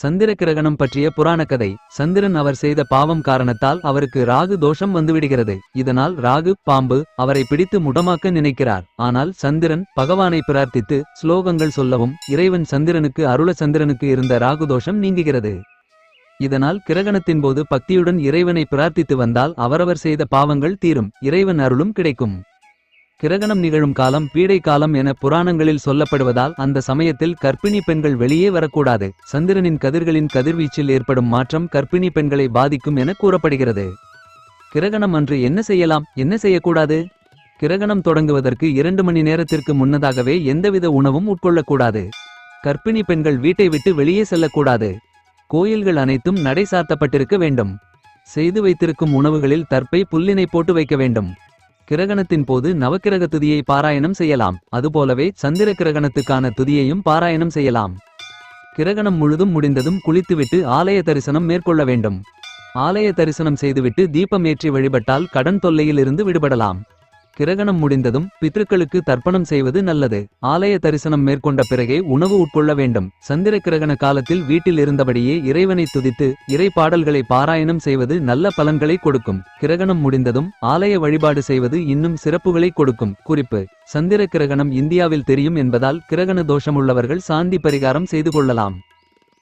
சந்திர கிரகணம் பற்றிய புராண கதை சந்திரன் அவர் செய்த பாவம் காரணத்தால் அவருக்கு ராகு தோஷம் வந்துவிடுகிறது. இதனால் ராகு பாம்பு அவரை பிடித்து முடமாக்க நினைக்கிறார். ஆனால் சந்திரன் பகவானை பிரார்த்தித்து ஸ்லோகங்கள் சொல்லவும் இறைவன் சந்திரனுக்கு அருள சந்திரனுக்கு இருந்த ராகு தோஷம் நீங்குகிறது. இதனால் கிரகணத்தின் போது பக்தியுடன் இறைவனை பிரார்த்தித்து வந்தால் அவரவர் செய்த பாவங்கள் தீரும். இறைவன் அருளும் கிடைக்கும். கிரகணம் நிகழும் காலம் பீடை காலம் என புராணங்களில் சொல்லப்படுவதால் அந்த சமயத்தில் கர்ப்பிணி பெண்கள் வெளியே வரக்கூடாது. சந்திரனின் கதிர்களின் கதிர்வீச்சில் ஏற்படும் மாற்றம் கர்ப்பிணி பெண்களை பாதிக்கும் என கூறப்படுகிறது. கிரகணம் அன்று என்ன செய்யலாம்? என்ன செய்யக்கூடாது? கிரகணம் தொடங்குவதற்கு இரண்டு மணி நேரத்திற்கு முன்னதாகவே எந்தவித உணவும் உட்கொள்ளக்கூடாது. கர்ப்பிணி பெண்கள் வீட்டை விட்டு வெளியே செல்லக்கூடாது. கோயில்கள் அனைத்தும் நடை சாத்தப்பட்டிருக்க வேண்டும். செய்து வைத்திருக்கும் உணவுகளில் தற்பை புல்லினை போட்டு வைக்க வேண்டும். கிரகணத்தின் போது நவக்கிரக துதியை பாராயணம் செய்யலாம். அதுபோலவே சந்திர கிரகணத்துக்கான துதியையும் பாராயணம் செய்யலாம். கிரகணம் முழுதும் முடிந்ததும் குளித்துவிட்டு ஆலய தரிசனம் மேற்கொள்ள வேண்டும். ஆலய தரிசனம் செய்துவிட்டு தீபம் ஏற்றி வழிபட்டால் கடன் தொல்லையில் இருந்து விடுபடலாம். கிரகணம் முடிந்ததும் பித்ருக்களுக்கு தர்ப்பணம் செய்வது நல்லது. ஆலய தரிசனம் மேற்கொண்ட பிறகே உணவு உட்கொள்ள வேண்டும். சந்திர கிரகண காலத்தில் வீட்டில் இருந்தபடியே இறைவனை துதித்து இறை பாடல்களை பாராயணம் செய்வது நல்ல பலன்களை கொடுக்கும். கிரகணம் முடிந்ததும் ஆலய வழிபாடு செய்வது இன்னும் சிறப்புகளை கொடுக்கும். குறிப்பு சந்திர கிரகணம் இந்தியாவில் தெரியும் என்பதால் கிரகண தோஷமுள்ளவர்கள் சாந்தி பரிகாரம் செய்து கொள்ளலாம்.